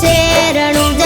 શેરણું